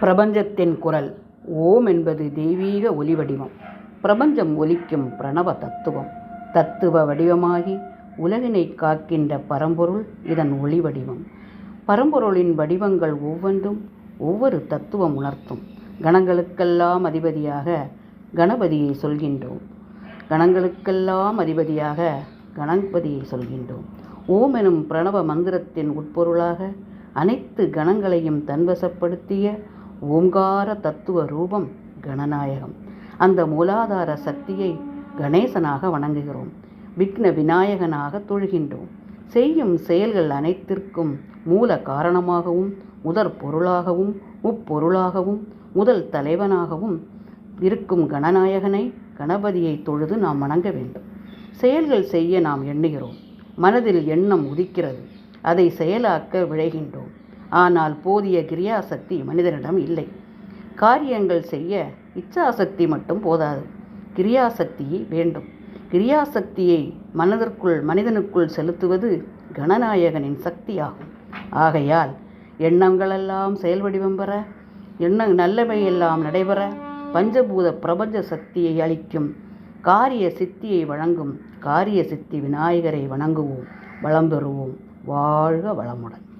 பிரபஞ்சத்தின் குரல். ஓம் என்பது தெய்வீக ஒலி வடிவம் பிரபஞ்சம் ஒலிக்கும் பிரணவ தத்துவம். தத்துவ வடிவமாகி உலகினைக் காக்கின்ற பரம்பொருள் இதன் ஒளி வடிவம் பரம்பொருளின் வடிவங்கள் ஒவ்வொன்றும் ஒவ்வொரு தத்துவம் உணர்த்தும். கணங்களுக்கெல்லாம் அதிபதியாக கணபதியை சொல்கின்றோம். கணங்களுக்கெல்லாம் அதிபதியாக கணபதியை சொல்கின்றோம். ஓம் எனும் பிரணவ மந்திரத்தின் உட்பொருளாக அனைத்து கணங்களையும் தன்வசப்படுத்திய ஓங்கார தத்துவ ரூபம் கணநாயகம். அந்த மூலாதார சக்தியை கணேசனாக வணங்குகிறோம். விக்ன விநாயகனாக தொழுகின்றோம். செய்யும் செயல்கள் அனைத்திற்கும் மூல காரணமாகவும் முதற் பொருளாகவும் முப்பொருளாகவும் முதல் தலைவனாகவும் இருக்கும் கணநாயகனை கணபதியை தொழுது நாம் வணங்க வேண்டும். செயல்கள் செய்ய நாம் எண்ணுகிறோம். மனதில் எண்ணம் உதிக்கிறது. அதை செயலாக்க விழைகின்றோம். ஆனால் போதிய கிரியாசக்தி மனிதனிடம் இல்லை. காரியங்கள் செய்ய இச்சாசக்தி மட்டும் போதாது. கிரியாசக்தி வேண்டும். கிரியாசக்தியை மனதிற்குள் மனிதனுக்குள் செலுத்துவது கணநாயகனின் சக்தியாகும். ஆகையால் எண்ணங்களெல்லாம் செயல்வடிவம் பெற எண்ண நல்லவையெல்லாம் நடைபெற பஞ்சபூத பிரபஞ்ச சக்தியை அளிக்கும் காரிய சித்தியை வழங்கும் காரிய சித்தி விநாயகரை வணங்குவோம். வளம் பெறுவோம். வாழ்க வளமுடன்.